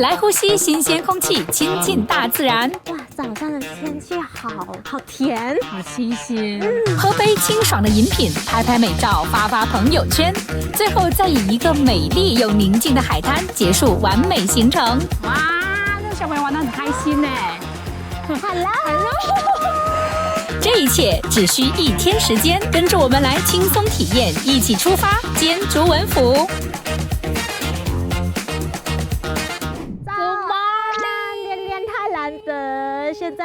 来呼吸新鲜空气，亲近大自然，哇，早上的天气好好甜，好清新。嗯喝杯清爽的饮品，拍拍美照，发发朋友圈，最后再以一个美丽又宁静的海滩结束完美行程。哇，那小朋友玩得很开心呢。Hello，这一切只需一天时间，跟着我们来轻松体验，一起出发，兼竹文府。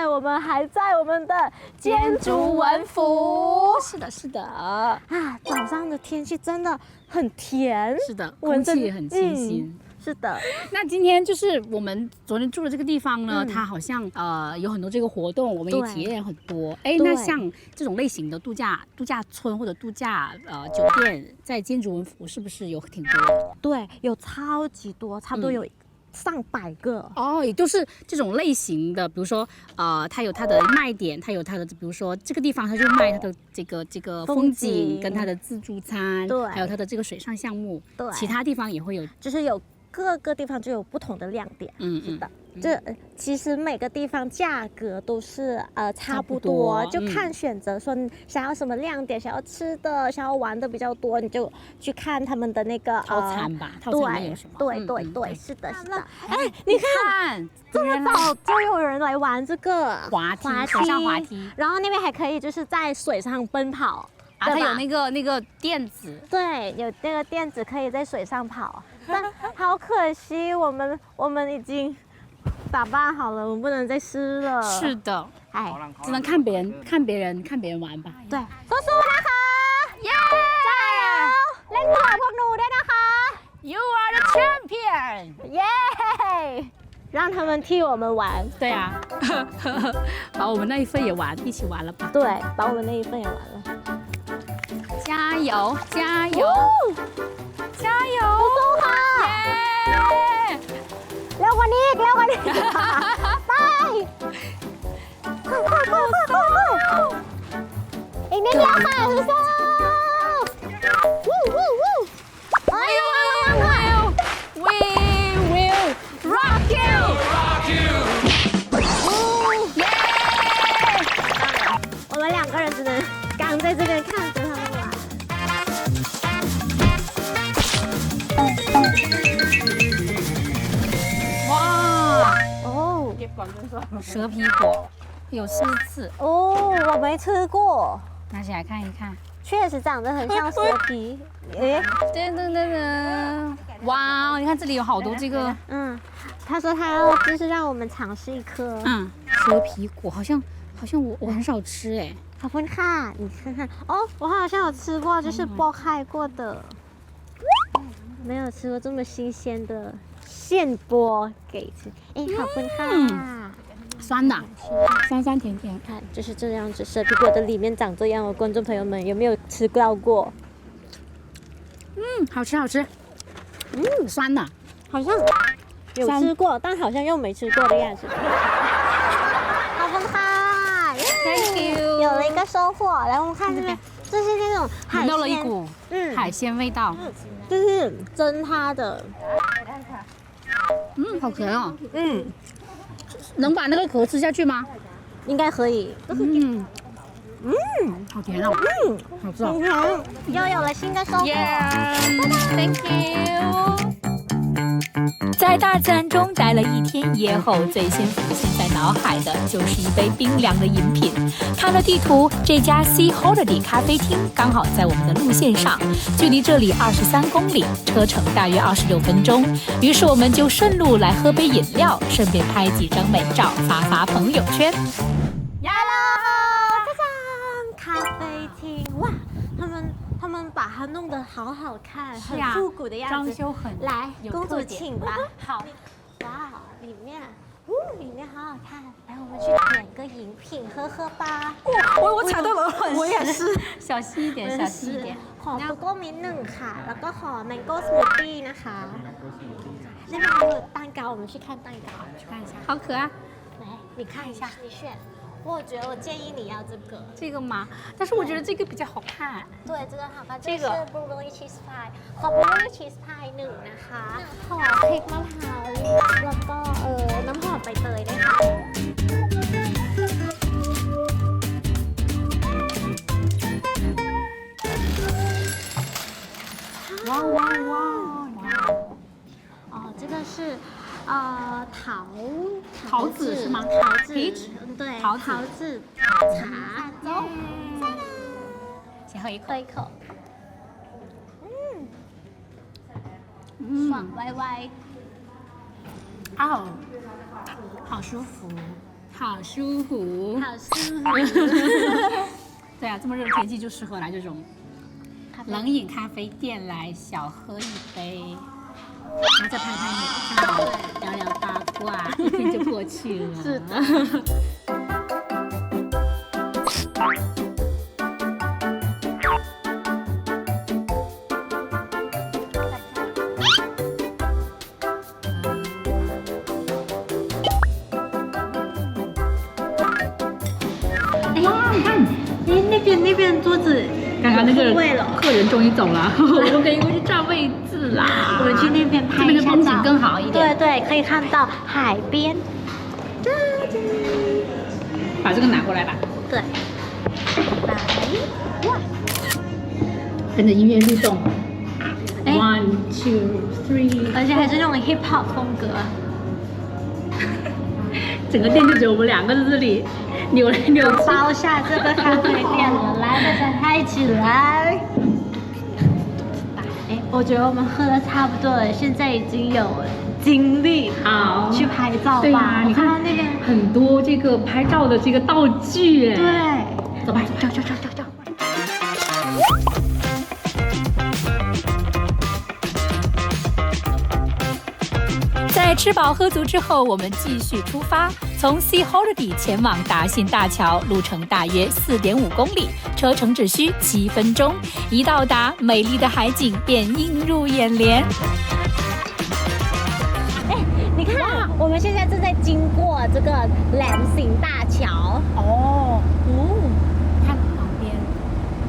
我们还在我们的建筑文府是的，是的，啊，早上的天气真的很甜，是的，空气也很清新。嗯是的，那今天就是我们昨天住的这个地方呢，嗯。它好像呃有很多这个活动，我们也体验很多。哎，那像这种类型的度假度假村或者度假呃酒店，在建筑文府是不是有挺多？对，有超级多，差不多嗯。有上百个。哦，也就是这种类型的，比如说，呃，它有它的卖点，它有它的，比如说这个地方它就卖它的这个这个风风景景跟它的自助餐，对还有它的这个水上项目，对其他地方也会有，就是有各个地方就有不同的亮点。嗯嗯是的，这呃其实每个地方价格都是呃差不多，就看选择说你想要什么亮点，想要吃的，想要玩的比较多，你就去看他们的那个套餐吧，套餐对有什么？对对对，是的，是的。哎，你你看，这么早就有人来玩这个 滑梯水上滑梯然后那边还可以就是在水上奔跑。啊，它有那个那个垫子，对，有那个垫子可以在水上跑，但好可惜，我们我们已经打扮好了，我们不能再试了。是，的，哎，只能看别人看别人看别人玩吧。对，สู้ๆนะคะเย้加油เล่นกับพวกหนูด้วยนะคะ You are the champion。耶！让他们替我们玩，对啊，把我们那一份也玩，一起玩了吧。对，把我们那一份也玩了。加油，加油，加油！ สู้ๆค่ะ耶！เร็วกว่านี้อีกเร็วกว่านี้ไป 哦蛇皮果有四次，哦，我没吃过，拿起来看一看。确实长得很像蛇皮。哎，噔噔噔噔！哇，你看这里有好多这个，嗯，他说他要就是让我们尝试一颗。嗯，蛇皮果好像好像我我很少吃哎。好不看，你看看哦，我好像有吃过，就是剥开过的，没有吃过这么新鲜的现剥给吃。哎，好分看，酸的，酸酸甜甜。看就是这样子，蛇皮果的里面长这样哦，观众朋友们有没有吃到过？嗯，好吃好吃。嗯，酸的。好像有吃过，但好像又没吃过的样子。好分看，耶 Thank you 有了一个收获。来，我们看这边，这是那种海鲜，闻到了一股嗯海鲜味道。就是蒸它的，嗯，好甜哦。嗯，能把那个壳吃下去吗？应该可以。嗯嗯，好甜哦。嗯，好吃哦。嗯，又有了新的收获。Yeah，Thank you。在大自然中待了一天一夜后，最先浮现在脑海的就是一杯冰凉的饮品。看了地图，这家 Sea Holiday 咖啡厅刚好在我们的路线上，距离这里二十三公里，车程大约二十六分钟。于是我们就顺路来喝杯饮料，顺便拍几张美照，发发朋友圈。它弄得好好看，很啊复古的样子。装修很来，有公主特点请吧。好，哇，里面，呜，里面好好看。来，我们去点个饮品喝喝吧。我我踩到了，我也是，小心一点，小心一点。 ขอโกโก้มิ้นท์หนึ่งค่ะ แล้วก็ขอแมงโก้สมูทตี้นะคะ那边还有蛋糕，我们去看蛋糕。去看一下，好可爱。来，你看一下，你选。 我觉得我建议你要这个。这个吗？但是我觉得这个比较好看。对，这个好看。这个是 blueberry cheese pie，ขอ blueberry cheese pie หนึ่งนะคะขอเค้กมะพร้าวแล้วก็ ใบเตยด้วยค่ะ 哇哇哇！哦，这个是呃桃桃子是吗桃子 Peach？，嗯 对，桃子。桃子茶，走，先喝一口。喝一口，嗯。爽歪歪。哦，好舒服，好舒服。好舒服。对啊，这么热的天气就适合来这种冷饮咖啡店来小喝一杯，然后再拍拍美照，聊聊八卦，一天就过去了。是的。哇，你看，哎，那边那边桌子，刚刚那个客人终于走了，我们可以过去占位置啦。我们去那边拍这边的一下风景更好一点。对对，可以看到海边。把这个拿过来吧，对。来，哇，跟着音乐律动。哎 One, two, three，而且还是那种 hip hop 风格。整个店就只有我们两个在这里扭来扭去。包下这个咖啡店了，来，大家嗨起来！哎，我觉得我们喝的差不多了，现在已经有精力好去拍照吧。对呀、你看到那边，很多这个拍照的这个道具哎。对，走吧，走走走走走。在吃饱喝足之后，我们继续出发，从 Sea Holiday 前往达信大桥，路程大约四点五公里，车程只需七分钟。一到达，美丽的海景便映入眼帘。哎，你看，我们现在正在经过这个蓝形大桥。哦，哦，看旁边。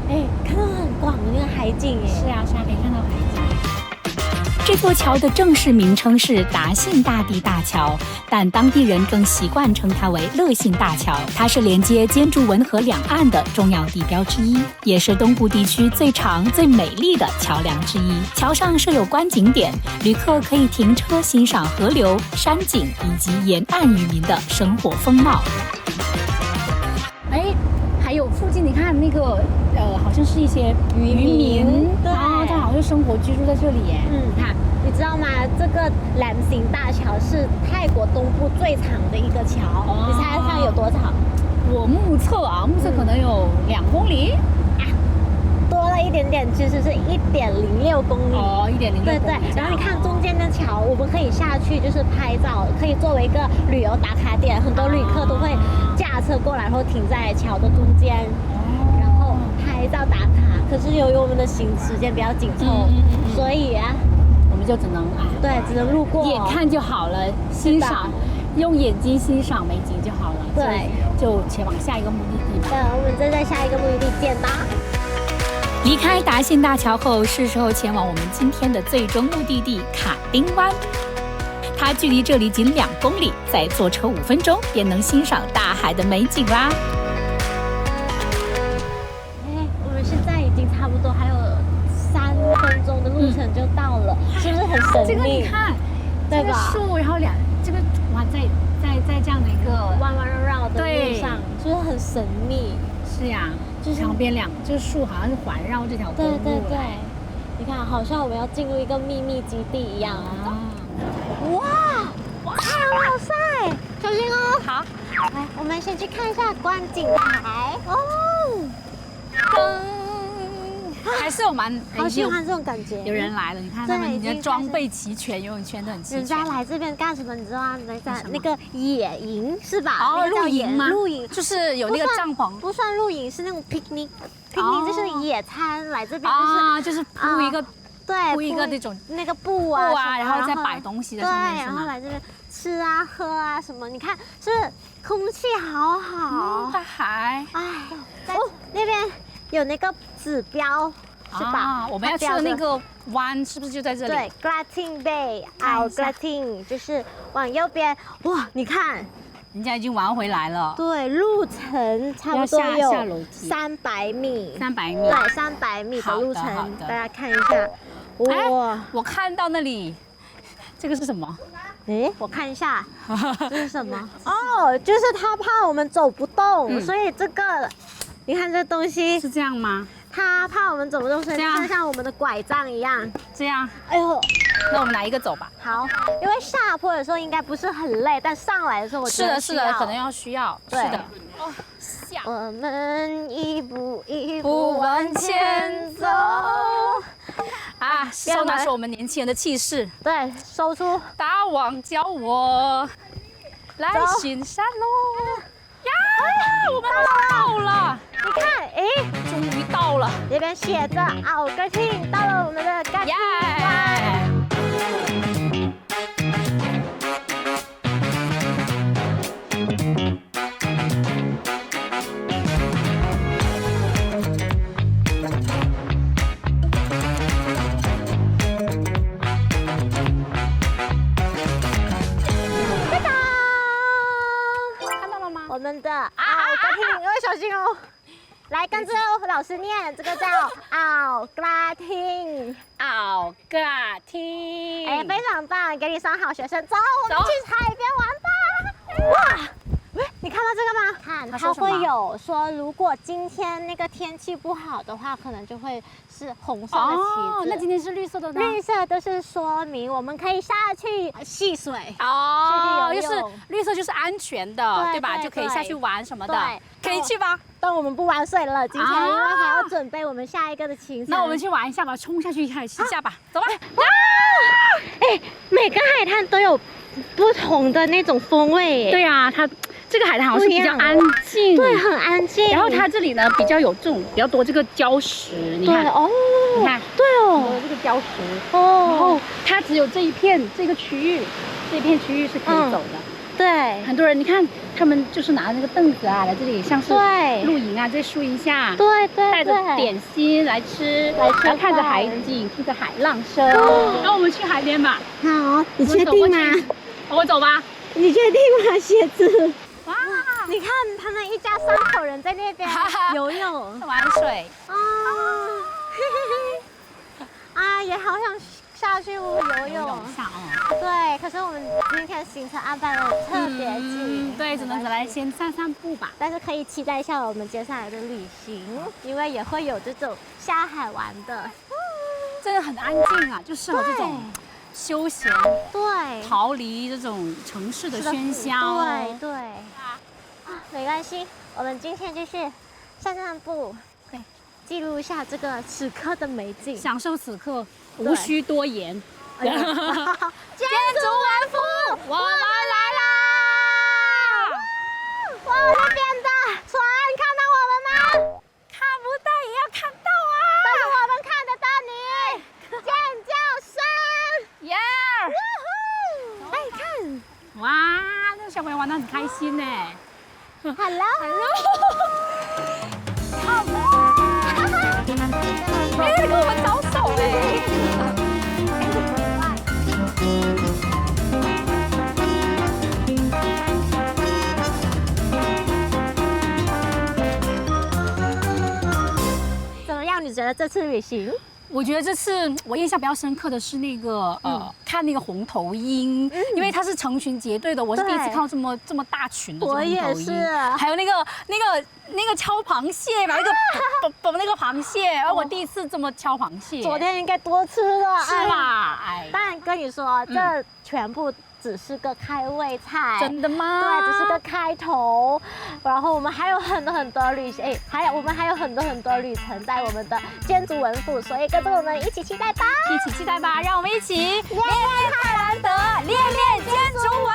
哎，看到很广的那个海景哎。是啊，是啊，可以看到海景。这座桥的正式名称是达信大地大桥，但当地人更习惯称它为乐信大桥。它是连接尖竹文河两岸的重要地标之一，也是东部地区最长、最美丽的桥梁之一。桥上设有观景点，旅客可以停车欣赏河流、山景以及沿岸渔民的生活风貌。附近你看那个呃，好像是一些渔民，对哦，他好像生活居住在这里耶。嗯你看，你知道吗？这个蓝形大桥是泰国东部最长的一个桥，哦你猜猜看有多长？我目测啊，目测可能有两公里。多了一点点，其实是一点零六公里。哦，一点零六对对，然后你看中间的桥，我们可以下去，就是拍照，可以作为一个旅游打卡点，很多旅客都会驾车过来，然后停在桥的中间，然后拍照打卡。可是由于我们的行时间比较紧凑，嗯嗯嗯嗯所以啊，我们就只能哎，对，只能路过。眼看就好了，欣赏，用眼睛欣赏美景就好了。对就，就前往下一个目的地吧。对，我们再在下一个目的地见吧。离开达信大桥后，是时候前往我们今天的最终目的地卡丁湾。它距离这里仅两公里，再坐车五分钟便能欣赏大海的美景啦。哎，我们现在已经差不多还有三分钟的路程就到了，是不是很神秘？这个你看，这个树，然后两这个哇，在在在这样的一个弯弯绕绕的路上，是不是很神秘？是呀，就是旁边两这树好像是环绕这条路对对来，你看，好像我们要进入一个秘密基地一样啊！啊，哇哇，好帅！小心哦。好，来，我们先去看一下观景台哦。还是有蛮好喜欢这种感觉。有人来了，你看对他们已经装备齐全，游泳圈都很齐全。人家来这边干什么？你知道吗？来在干什么那个野营是吧？哦，露营吗？露营就是有那个帐篷不算露营，是那种 picnic。哦 picnic 就是野餐，来这边就是啊，就是铺一个对铺一个那种那个布啊布啊，然后再摆东西对，在上面对然后？来这边吃啊、喝啊什么。你看，是不是空气好好嗯，？大海哎，在那边有那个指标是吧？啊我们要去的那个湾是不是就在这里？对，Glatin Bay，啊看一下，Glatin 就是往右边，哇，你看，人家已经玩回来了，对，路程差不多要下下楼有梯三百米，三百米。对，三百米的路程大家看一下，哇哎，我看到那里，这个是什么？哎，我看一下，这是什么？哦，就是他怕我们走不动，嗯所以这个，你看这东西，是这样吗？他怕我们走不动，所以这样它像我们的拐杖一样。这样，哎呦，那我们拿一个走吧。好，因为下坡的时候应该不是很累，但上来的时候我觉是的，是的，可能要需要。是对的。哦，下。我们一步一步往往前收拿出我们年轻人的气势。对，收出。大王叫我来巡山喽！呀，我们到了，你看，哎，终于到了，这边写着奥格听，到了我们的盖！常棒，给你上好学生。走，我们去海边玩吧。哇，喂，你看到这个吗？看，它会有说，如果今天那个天气不好的话，可能就会是红色的旗哦，子。那今天是绿色的呢？绿色都是说明我们可以下去戏水。哦，就是绿色就是安全的，对对吧？就可以下去玩什么的，可以去吧？但我们不玩水了，今天啊因为还要准备我们下一个的行程。那我们去玩一下吧，冲下去看一下吧，走吧。哎，每个海滩都有不同的那种风味。对啊，它这个海滩好像是比较安静，对，很安静。然后它这里呢比较有这种比较多这个礁石，你看，对哦，你看，对哦，这个礁石，然后哦，它只有这一片这个区域，这一片区域是可以嗯走的。对很多人你看，他们就是拿那个凳子啊来这里，像是对露营啊，在树荫下。对对带着，点心来吃，来吃看着海景，听着海浪声。哦然后我们去海边吧，好，你确定吗？我走吧。你确定吗，鞋子？哇，你看他们一家三口人在那边游泳。玩水。啊，嘿嘿嘿，啊，也好想下去游泳。对，可是我们今天行程安排的特别紧，嗯，对，只能来先散散步吧。但是可以期待一下我们接下来的旅行，因为也会有这种下海玩的。真的很安静啊，就适合这种休闲，对，逃离这种城市的喧嚣。对对，啊，没关系，我们今天就是散散步，对，记录一下这个此刻的美景。享受此刻，对无需多言。建筑完夫，我们来啦！哇，那边的船看到我们吗？看不到也要看到啊！但是我们看得到你，尖叫声。耶！哎，看哇，那个小朋友玩得很开心呢。，Hello，觉得这次旅行？我觉得这次 我印象比较深刻的是那个呃，看那个红头鹰，因为它是成群结队的，我是第一次看到这么这么大群的红头鹰我也是。还有那个那个那个敲螃蟹嘛，那个啵啵啵那个螃蟹，而我第一次这么敲螃蟹，昨天应该多吃了，是哎？吧？哎，但跟你说，这全部只是个开胃菜，真的吗？对，只是个开头。然后我们还有很多很多旅行，哎，还有我们还有很多很多旅程在我们的建筑文府，所以跟着我们一起期待吧。一起期待吧，让我们一起恋爱泰兰德，恋恋建筑王。